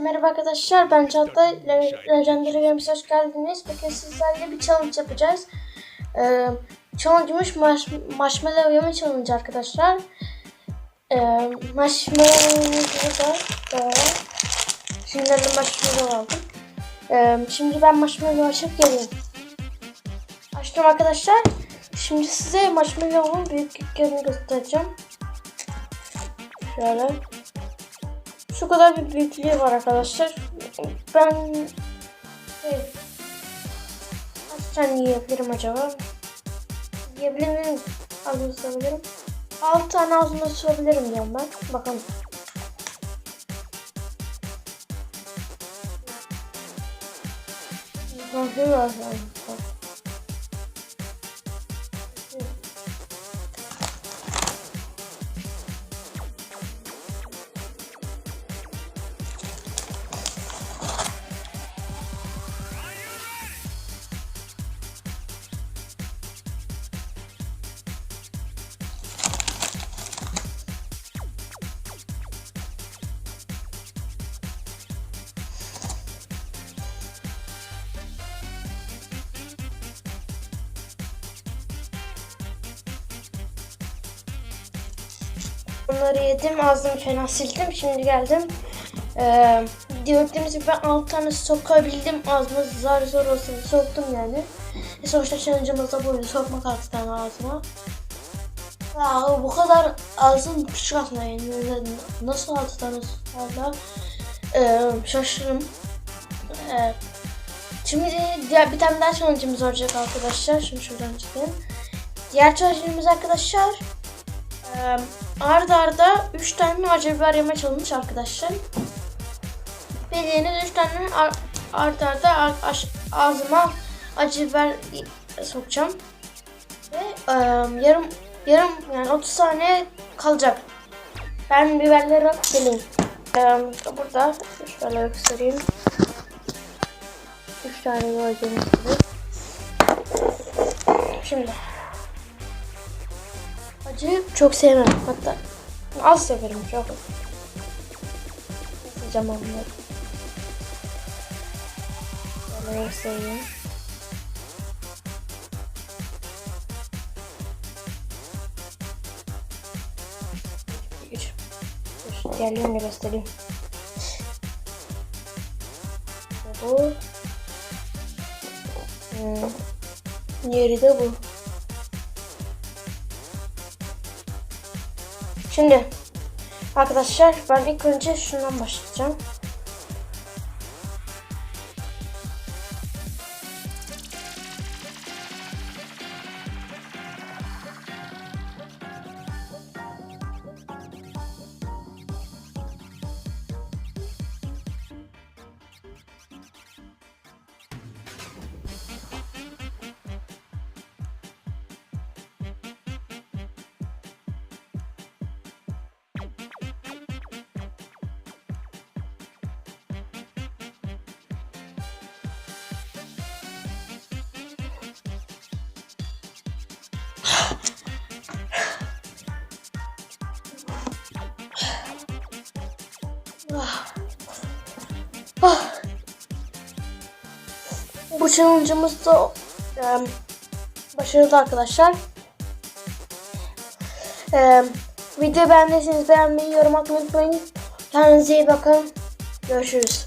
Merhaba arkadaşlar ben Le- Legendary Games hoş geldiniz. Bugün sizlerle bir challenge yapacağız. Ee, challenge'ımız maş marshmallow yeme challenge arkadaşlar. Ee, marshmallow'umuz burada. Böyle. Şimdi marshmallow aldım. Ee, şimdi ben marshmallow açıp geleyim. Açtım arkadaşlar. Şimdi size marshmallow'un büyüklüklerini göstereceğim. Şöyle. Şu kadar bir büyüklüğü var arkadaşlar. Ben şey, kaç tane yiyebilirim acaba? Yiyebilir miyim? Ağzına sığabilirim. 6 tane ağzına sığabilirim diyorum ben. Bakalım. Bakayım bakalım. Bunları yedim, ağzımı fena sildim. Şimdi geldim. Ee, gördüğünüz gibi ben 6 tane sokabildim. Ağzıma zar zor olsun soktum yani. E sonuçta challenge'ımız da buydu. Sokmak 6 tane ağzıma. Ya bu kadar ağzım küçük aslında yani. Nasıl 6 tane hala ee, şaşırırım. Ee, şimdi diğer bir tane daha challenge'ımız olacak arkadaşlar. Şimdi şuradan çıkayım. Diğer challenge'ımız arkadaşlar ee, arda arda 3 tane acı biber yeme challenge arkadaşlar. Bildiğiniz 3 tane ar arda arda ağzıma acı biber sokacağım. Ve e, yarım yarım yani 30 saniye kalacak. Ben biberleri alıp geleyim. E, burada şöyle göstereyim. 3 tane gördüğünüz gibi. Şimdi Acı çok sevmem. Hatta az severim çok. Sıcam onları. Böyle göstereyim. Üç. Dur, Diğerlerini de göstereyim. Bu. Hmm. Diğeri de bu. Şimdi arkadaşlar ben ilk önce şundan başlayacağım. Bu challenge'ımız da em, başarılı arkadaşlar. Em, video beğendiyseniz beğenmeyi, yorum atmayı unutmayın. Kendinize iyi bakın. Görüşürüz.